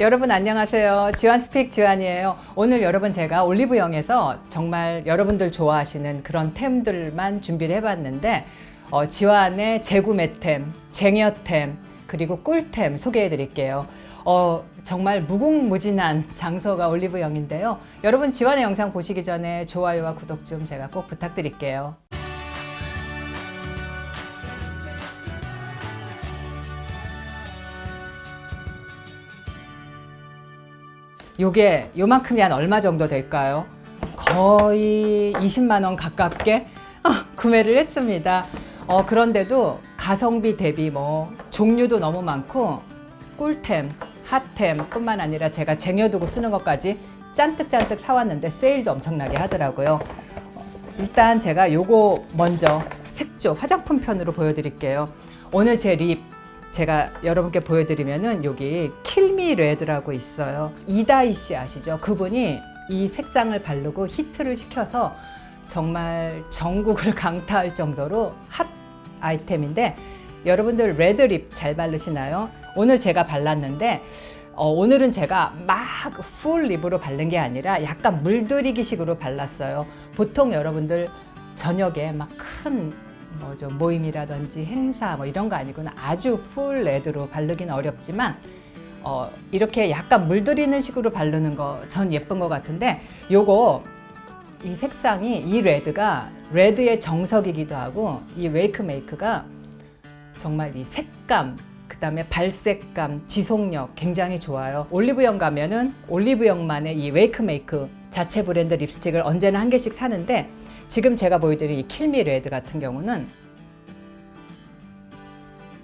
여러분 안녕하세요. 지완 스픽 지완이에요. 오늘 여러분 제가 올리브영에서 정말 여러분들 좋아하시는 그런 템들만 준비를 해봤는데 어, 지완의 재구매템, 쟁여템, 그리고 꿀템 소개해 드릴게요. 어, 정말 무궁무진한 장소가 올리브영인데요. 여러분 지완의 영상 보시기 전에 좋아요와 구독 좀 제가 꼭 부탁드릴게요. 요게 요만큼이 한 얼마 정도 될까요? 거의 20만 원 가깝게 아, 구매를 했습니다. 어, 그런데도 가성비 대비 뭐 종류도 너무 많고 꿀템, 핫템 뿐만 아니라 제가 쟁여두고 쓰는 것까지 짠뜩짠뜩 사왔는데 세일도 엄청나게 하더라고요. 어, 일단 제가 요거 먼저 색조 화장품 편으로 보여드릴게요. 오늘 제 립 제가 여러분께 보여드리면은 여기 킬미 레드라고 있어요. 이다희 씨 아시죠? 그분이 이 색상을 바르고 히트를 시켜서 정말 전국을 강타할 정도로 핫 아이템인데 여러분들 레드 립 잘 바르시나요? 오늘 제가 발랐는데 어, 오늘은 제가 막 풀 립으로 바른 게 아니라 약간 물들이기 식으로 발랐어요. 보통 여러분들 저녁에 막 큰 뭐죠 모임이라든지 행사 뭐 이런 거 아니고는 아주 풀 레드로 바르기는 어렵지만 어, 이렇게 약간 물들이는 식으로 바르는 거 전 예쁜 것 같은데 요거 이 색상이 이 레드가 레드의 정석이기도 하고 이 웨이크 메이크가 정말 이 색감 그 다음에 발색감, 지속력 굉장히 좋아요. 올리브영 가면은 올리브영만의 이 웨이크 메이크 자체 브랜드 립스틱을 언제나 한 개씩 사는데 지금 제가 보여드린 이 킬미 레드 같은 경우는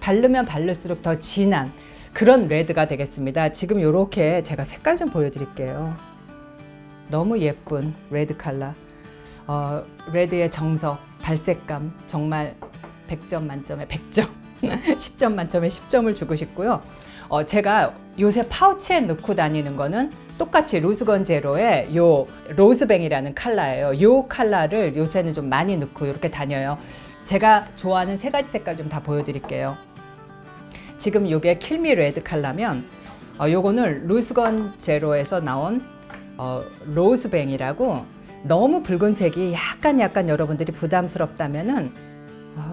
바르면 바를수록 더 진한 그런 레드가 되겠습니다. 지금 이렇게 제가 색깔 좀 보여드릴게요. 너무 예쁜 레드 컬러. 어, 레드의 정석, 발색감 정말 100점 만점에 100점. 10점 만점에 10점을 주고 싶고요. 어, 제가 요새 파우치에 넣고 다니는 거는 똑같이 로즈건 제로의 요 로즈뱅이라는 컬러예요. 요 컬러를 요새는 좀 많이 넣고 이렇게 다녀요. 제가 좋아하는 세 가지 색깔 좀 다 보여드릴게요. 지금 요게 킬미 레드 컬러면 어, 요거는 로즈건 제로에서 나온 어, 로즈뱅이라고 너무 붉은색이 약간 약간 여러분들이 부담스럽다면은 어,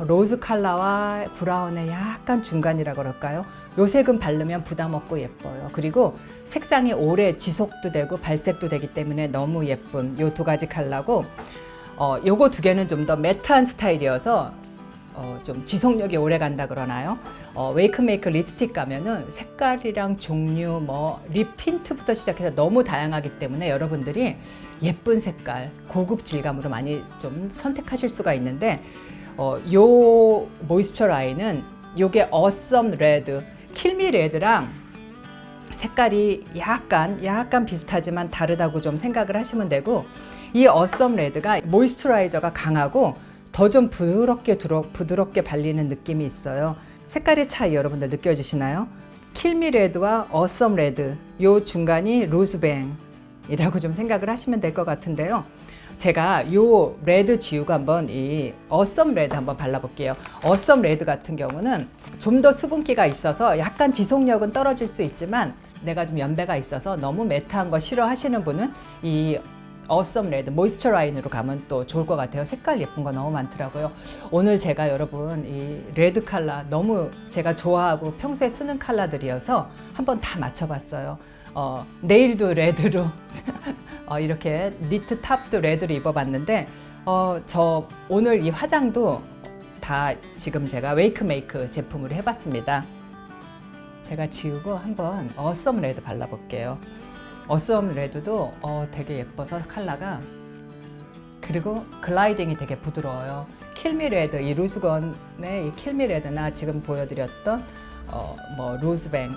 로즈 컬러와 브라운의 약간 중간이라 그럴까요? 요 색은 바르면 부담 없고 예뻐요. 그리고 색상이 오래 지속도 되고 발색도 되기 때문에 너무 예쁜 요 두 가지 컬러고 어, 요거 두 개는 좀 더 매트한 스타일이어서 어, 좀 지속력이 오래 간다 그러나요? 어, 웨이크메이크 립스틱 가면은 색깔이랑 종류, 뭐 립 틴트부터 시작해서 너무 다양하기 때문에 여러분들이 예쁜 색깔, 고급 질감으로 많이 좀 선택하실 수가 있는데 어, 요 모이스처 라인은 요게 어썸 레드, 킬미 레드랑 색깔이 약간 약간 비슷하지만 다르다고 좀 생각을 하시면 되고 이 어썸 레드가 모이스처라이저가 강하고 더 좀 부드럽게 부드럽게 발리는 느낌이 있어요. 색깔의 차이 여러분들 느껴지시나요? 킬미 레드와 어썸 레드 요 중간이 로즈뱅이라고 좀 생각을 하시면 될 것 같은데요. 제가 요 레드 지우고 한번 이 어썸 레드 한번 발라볼게요. 어썸 레드 같은 경우는 좀 더 수분기가 있어서 약간 지속력은 떨어질 수 있지만 내가 좀 연배가 있어서 너무 매트한 거 싫어하시는 분은 이 어썸 레드 모이스처 라인으로 가면 또 좋을 것 같아요. 색깔 예쁜 거 너무 많더라고요. 오늘 제가 여러분 이 레드 컬러 너무 제가 좋아하고 평소에 쓰는 컬러들이어서 한번 다 맞춰봤어요. 어, 네일도 레드로 어, 이렇게 니트 탑도 레드로 입어봤는데 어, 저 오늘 이 화장도 다 지금 제가 웨이크 메이크 제품으로 해봤습니다. 제가 지우고 한번 어썸 레드 발라볼게요. 어썸 레드도 어, 되게 예뻐서 컬러가 그리고 글라이딩이 되게 부드러워요. 킬미 레드 이 루즈건의 이 킬미 레드나 지금 보여드렸던 어, 뭐 로즈뱅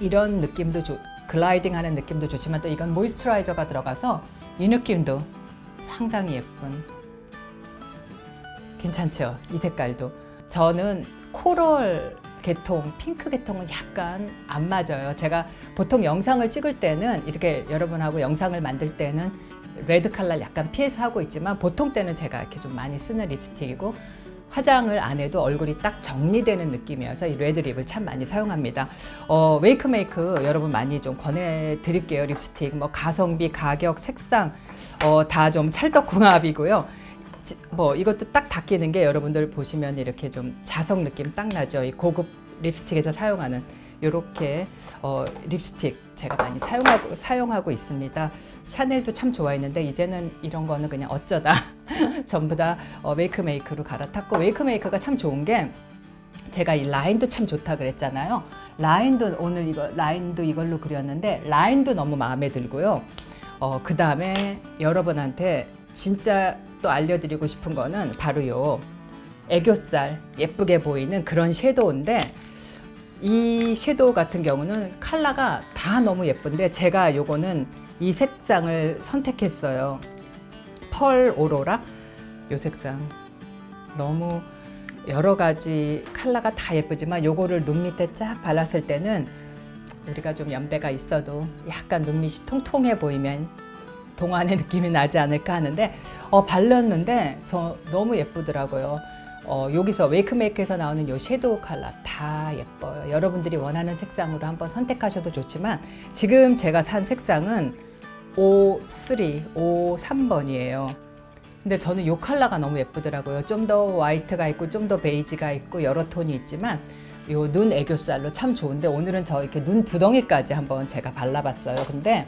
이런 느낌도 좋 글라이딩 하는 느낌도 좋지만 또 이건 모이스처라이저가 들어가서 이 느낌도 상당히 예쁜 괜찮죠? 이 색깔도 저는 코럴 계통, 핑크 계통은 약간 안 맞아요. 제가 보통 영상을 찍을 때는 이렇게 여러분하고 영상을 만들 때는 레드 컬러 약간 피해서 하고 있지만 보통 때는 제가 이렇게 좀 많이 쓰는 립스틱이고 화장을 안 해도 얼굴이 딱 정리되는 느낌이어서 이 레드 립을 참 많이 사용합니다. 어, 웨이크 메이크 여러분 많이 좀 권해드릴게요. 립스틱 뭐 가성비, 가격, 색상 어, 다 좀 찰떡궁합이고요. 지- 뭐 이것도 딱 닦이는 게 여러분들 보시면 이렇게 좀 자석 느낌 딱 나죠. 이 고급 립스틱에서 사용하는 이렇게 어, 립스틱 제가 많이 사용하고 사용하고 있습니다. 샤넬도 참 좋아했는데 이제는 이런 거는 그냥 어쩌다 전부 다 어, 웨이크메이크로 갈아탔고 웨이크메이크가 참 좋은 게 제가 이 라인도 참 좋다 그랬잖아요. 라인도 오늘 이거 라인도 이걸로 그렸는데 라인도 너무 마음에 들고요. 어, 그 다음에 여러분한테 진짜 또 알려드리고 싶은 거는 바로 요 애교살 예쁘게 보이는 그런 섀도우인데 이 섀도우 같은 경우는 컬러가 다 너무 예쁜데 제가 요거는 이 색상을 선택했어요. 펄 오로라 요 색상 너무 여러 가지 컬러가 다 예쁘지만 요거를 눈 밑에 쫙 발랐을 때는 우리가 좀 연배가 있어도 약간 눈 밑이 통통해 보이면 동안의 느낌이 나지 않을까 하는데 어, 발랐는데 저 너무 예쁘더라고요. 어, 여기서 웨이크메이크에서 나오는 요 섀도우 컬러 다 예뻐요. 여러분들이 원하는 색상으로 한번 선택하셔도 좋지만 지금 제가 산 색상은 O3, O3번이에요. 근데 저는 요 컬러가 너무 예쁘더라고요. 좀 더 화이트가 있고 좀 더 베이지가 있고 여러 톤이 있지만 요 눈 애교살로 참 좋은데 오늘은 저 이렇게 눈 두덩이까지 한번 제가 발라봤어요. 근데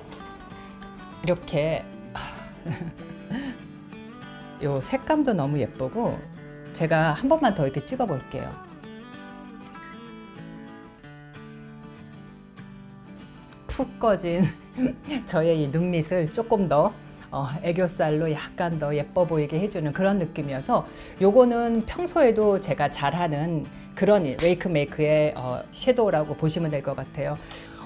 이렇게 요 색감도 너무 예쁘고 제가 한 번만 더 이렇게 찍어 볼게요. 푹 꺼진 저의 이 눈밑을 조금 더 어, 애교살로 약간 더 예뻐 보이게 해주는 그런 느낌이어서 요거는 평소에도 제가 잘하는 그런 웨이크 메이크의 어, 섀도우라고 보시면 될 것 같아요.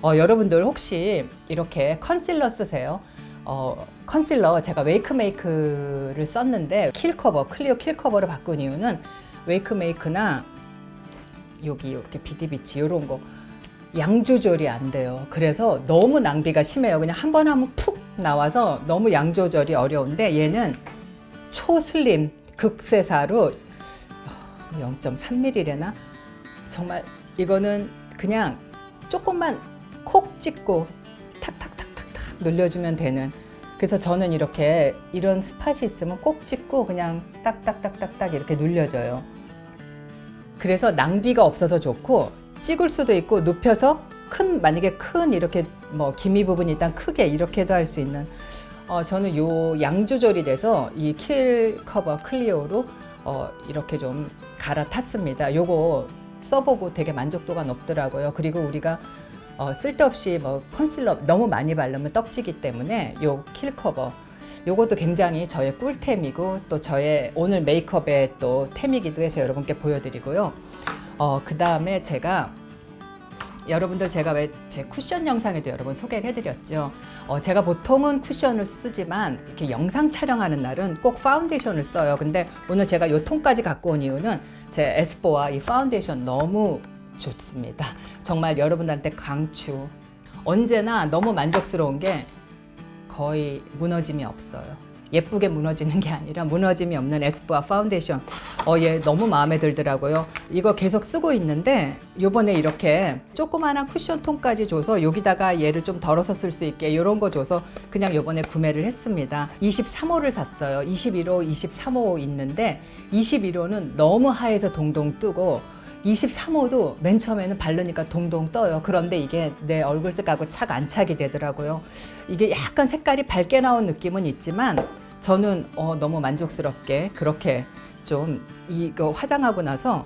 어, 여러분들 혹시 이렇게 컨실러 쓰세요? 어, 컨실러 제가 웨이크 메이크를 썼는데 킬 커버, 클리어 킬 커버를 바꾼 이유는 웨이크 메이크나 여기 이렇게 비디비치 이런 거 양 조절이 안 돼요. 그래서 너무 낭비가 심해요. 그냥 한 번 하면 푹 나와서 너무 양 조절이 어려운데 얘는 초슬림 극세사로 0.3mm래나 정말 이거는 그냥 조금만 콕 찍고 탁탁탁탁탁 눌려주면 되는 그래서 저는 이렇게 이런 스팟이 있으면 꼭 찍고 그냥 딱딱딱딱딱 이렇게 눌려줘요. 그래서 낭비가 없어서 좋고 찍을 수도 있고 눕혀서 큰 만약에 큰 이렇게 뭐 기미 부분이 일단 크게 이렇게도 할 수 있는 어 저는 요 양 조절이 돼서 이 킬 커버 클리어로 어 이렇게 좀 갈아탔습니다. 요거 써보고 되게 만족도가 높더라고요. 그리고 우리가 어 쓸데없이 뭐 컨실러 너무 많이 바르면 떡지기 때문에 요 킬 커버 요것도 굉장히 저의 꿀템이고 또 저의 오늘 메이크업의 또 템이기도 해서 여러분께 보여드리고요. 어, 그 다음에 제가 여러분들 제가 왜 제 쿠션 영상에도 여러분 소개를 해드렸죠. 어, 제가 보통은 쿠션을 쓰지만 이렇게 영상 촬영하는 날은 꼭 파운데이션을 써요. 근데 오늘 제가 요 톤까지 갖고 온 이유는 제 에스쁘아 이 파운데이션 너무 좋습니다. 정말 여러분들한테 강추. 언제나 너무 만족스러운 게 거의 무너짐이 없어요. 예쁘게 무너지는 게 아니라 무너짐이 없는 에스쁘아 파운데이션. 어, 얘 너무 마음에 들더라고요. 이거 계속 쓰고 있는데 요번에 이렇게 조그마한 쿠션 톤까지 줘서 여기다가 얘를 좀 덜어서 쓸 수 있게 이런 거 줘서 그냥 요번에 구매를 했습니다. 23호를 샀어요. 21호, 23호 있는데 21호는 너무 하얘서 동동 뜨고 23호도 맨 처음에는 바르니까 동동 떠요. 그런데 이게 내 얼굴 색하고 착 안 차게 되더라고요. 이게 약간 색깔이 밝게 나온 느낌은 있지만 저는 어, 너무 만족스럽게 그렇게 좀 이거 화장하고 나서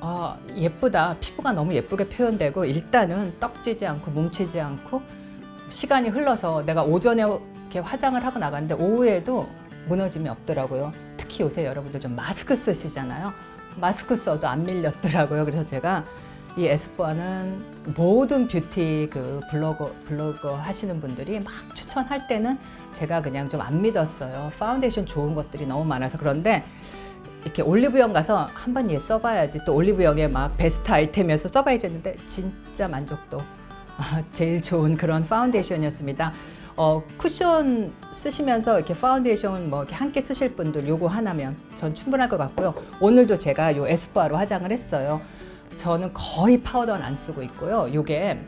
아, 예쁘다. 피부가 너무 예쁘게 표현되고 일단은 떡지지 않고 뭉치지 않고 시간이 흘러서 내가 오전에 이렇게 화장을 하고 나갔는데 오후에도 무너짐이 없더라고요. 특히 요새 여러분들 좀 마스크 쓰시잖아요. 마스크 써도 안 밀렸더라고요. 그래서 제가 이 에스쁘아는 모든 뷰티 그 블로거 블로거 하시는 분들이 막 추천할 때는 제가 그냥 좀 안 믿었어요. 파운데이션 좋은 것들이 너무 많아서 그런데 이렇게 올리브영 가서 한 번 얘 써봐야지 또 올리브영에 막 베스트 아이템이어서 써봐야지 했는데 진짜 만족도 아, 제일 좋은 그런 파운데이션이었습니다. 어, 쿠션 쓰시면서 이렇게 파운데이션 뭐 이렇게 함께 쓰실 분들 요거 하나면 전 충분할 것 같고요. 오늘도 제가 요 에스쁘아로 화장을 했어요. 저는 거의 파우더는 안 쓰고 있고요. 요게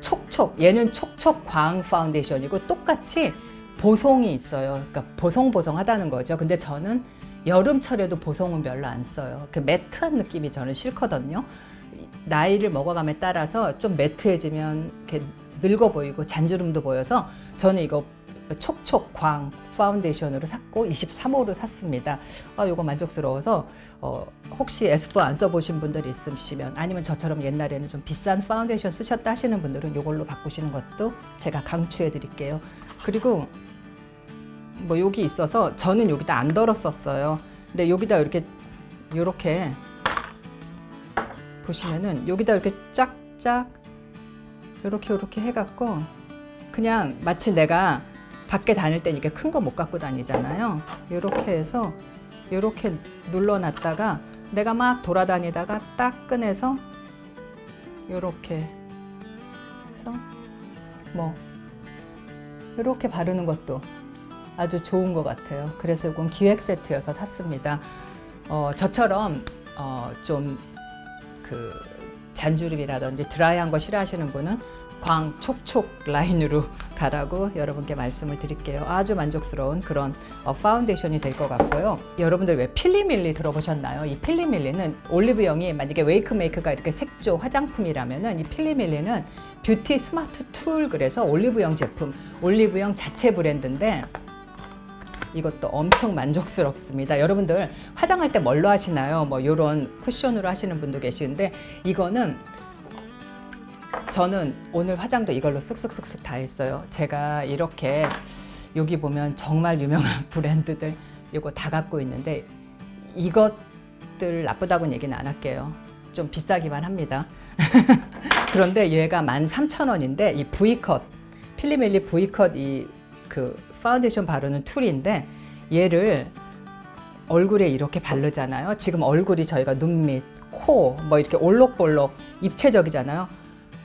촉촉 얘는 촉촉 광 파운데이션이고 똑같이 보송이 있어요. 그러니까 보송보송하다는 거죠. 근데 저는 여름철에도 보송은 별로 안 써요. 그 매트한 느낌이 저는 싫거든요. 나이를 먹어감에 따라서 좀 매트해지면 이렇게 늙어 보이고 잔주름도 보여서 저는 이거 촉촉 광 파운데이션으로 샀고 23호로 샀습니다. 아, 이거 만족스러워서 어, 혹시 에스쁘 안 써보신 분들이 있으시면 아니면 저처럼 옛날에는 좀 비싼 파운데이션 쓰셨다 하시는 분들은 이걸로 바꾸시는 것도 제가 강추해 드릴게요. 그리고 뭐 여기 있어서 저는 여기다 안 덜었었어요. 근데 여기다 이렇게 이렇게 보시면은 여기다 이렇게 짝짝 이렇게 이렇게 해갖고 그냥 마치 내가 밖에 다닐 때 이렇게 큰 거 못 갖고 다니잖아요. 이렇게 해서 이렇게 눌러놨다가 내가 막 돌아다니다가 딱 꺼내서 이렇게 해서 뭐 이렇게 바르는 것도 아주 좋은 것 같아요. 그래서 이건 기획 세트여서 샀습니다. 어, 저처럼 어, 좀그 잔주름이라든지 드라이한 거 싫어하시는 분은 광 촉촉 라인으로 가라고 여러분께 말씀을 드릴게요. 아주 만족스러운 그런 어, 파운데이션이 될 것 같고요. 여러분들 왜 필리밀리 들어보셨나요? 이 필리밀리는 올리브영이 만약에 웨이크메이크가 이렇게 색조 화장품이라면은 이 필리밀리는 뷰티 스마트 툴 그래서 올리브영 제품, 올리브영 자체 브랜드인데 이것도 엄청 만족스럽습니다. 여러분들 화장할 때 뭘로 하시나요? 뭐 이런 쿠션으로 하시는 분도 계시는데 이거는 저는 오늘 화장도 이걸로 쓱쓱쓱쓱 다 했어요. 제가 이렇게 여기 보면 정말 유명한 브랜드들 이거 다 갖고 있는데 이것들 나쁘다고는 얘기는 안 할게요. 좀 비싸기만 합니다. 그런데 얘가 13,000원인데 이 V컷 필리밀리 V컷 이 그 파운데이션 바르는 툴인데 얘를 얼굴에 이렇게 바르잖아요. 지금 얼굴이 저희가 눈 밑, 코, 뭐 이렇게 올록볼록 입체적이잖아요.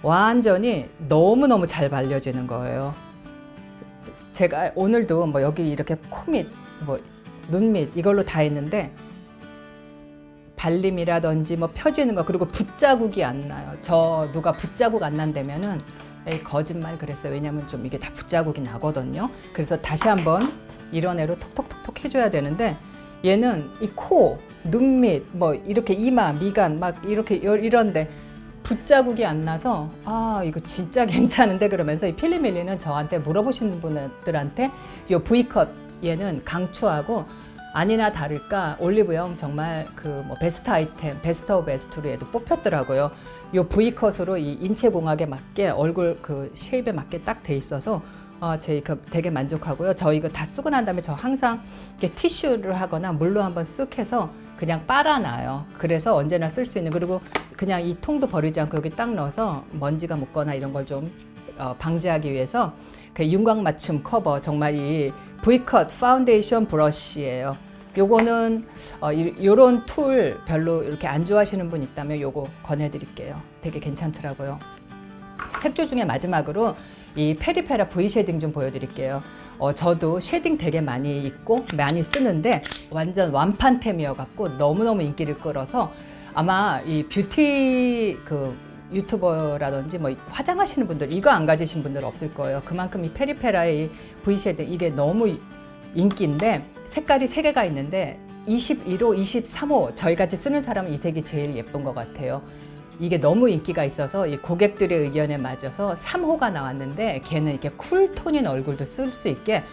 완전히 너무너무 잘 발려지는 거예요. 제가 오늘도 뭐 여기 이렇게 코 밑, 뭐 눈 밑 이걸로 다 했는데 발림이라든지 뭐 펴지는 거 그리고 붓자국이 안 나요. 저 누가 붓자국 안 난다면은 에이, 거짓말 그랬어요. 왜냐면 좀 이게 다 붓자국이 나거든요. 그래서 다시 한번 이런 애로 톡톡톡톡 해줘야 되는데 얘는 이 코, 눈 밑, 뭐 이렇게 이마, 미간 막 이렇게 여- 이런데 붓자국이 안 나서 아 이거 진짜 괜찮은데 그러면서 이 필리밀리는 저한테 물어보시는 분들한테 요 V컷 얘는 강추하고 아니나 다를까 올리브영 정말 그 뭐 베스트 아이템 베스트 오브 베스트로 얘도 뽑혔더라고요. 요 V컷으로 이 인체 공학에 맞게 얼굴 그 쉐입에 맞게 딱 돼 있어서 아, 제 이거 되게 만족하고요. 저 이거 다 쓰고 난 다음에 저 항상 이렇게 티슈를 하거나 물로 한번 쓱 해서 그냥 빨아놔요. 그래서 언제나 쓸 수 있는 그리고 그냥 이 통도 버리지 않고 여기 딱 넣어서 먼지가 묻거나 이런 걸좀 어, 방지하기 위해서 그 윤곽 맞춤 커버 정말 이 V컷 파운데이션 브러쉬예요. 요거는 어, 이- 요런 툴 별로 이렇게 안 좋아하시는 분 있다면 요거 권해드릴게요. 되게 괜찮더라고요. 색조 중에 마지막으로 이 페리페라 V 쉐딩 좀 보여드릴게요. 어, 저도 쉐딩 되게 많이 있고 많이 쓰는데 완전 완판템이어 갖고 너무너무 인기를 끌어서 아마 이 뷰티 그 유튜버라든지 뭐 화장하시는 분들 이거 안 가지신 분들 없을 거예요. 그만큼 이 페리페라의 이 V 쉐딩 이게 너무 인기인데 색깔이 세 개가 있는데 21호, 23호 저희 같이 쓰는 사람은 이 색이 제일 예쁜 것 같아요. 이게 너무 인기가 있어서 이 고객들의 의견에 맞아서 3호가 나왔는데 걔는 이렇게 쿨톤인 얼굴도 쓸 수 있게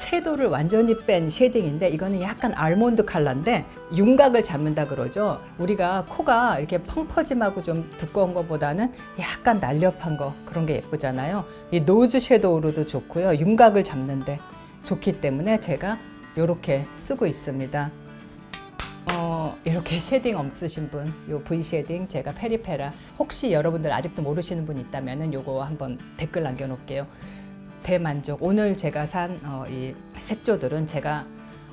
채도를 완전히 뺀 쉐딩인데 이거는 약간 알몬드 컬러인데 윤곽을 잡는다 그러죠. 우리가 코가 이렇게 펑퍼짐하고 좀 두꺼운 것보다는 약간 날렵한 거 그런 게 예쁘잖아요. 이 노즈 섀도우로도 좋고요. 윤곽을 잡는데 좋기 때문에 제가 이렇게 쓰고 있습니다. 어, 이렇게 쉐딩 없으신 분, 요 V 쉐딩 제가 페리페라 혹시 여러분들 아직도 모르시는 분 있다면은 요거 한번 댓글 남겨 놓을게요. 대만족. 오늘 제가 산 어, 이 색조들은 제가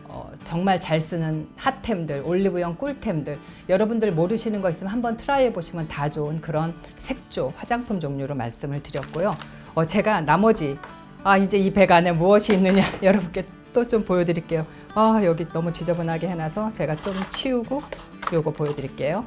어, 정말 잘 쓰는 핫템들, 올리브영 꿀템들, 여러분들 모르시는 거 있으면 한번 트라이 해 보시면 다 좋은 그런 색조, 화장품 종류로 말씀을 드렸고요. 어, 제가 나머지 아 이제 이 백 안에 무엇이 있느냐 여러분께 또 좀 보여드릴게요. 아 여기 너무 지저분하게 해놔서 제가 좀 치우고 요거 보여드릴게요.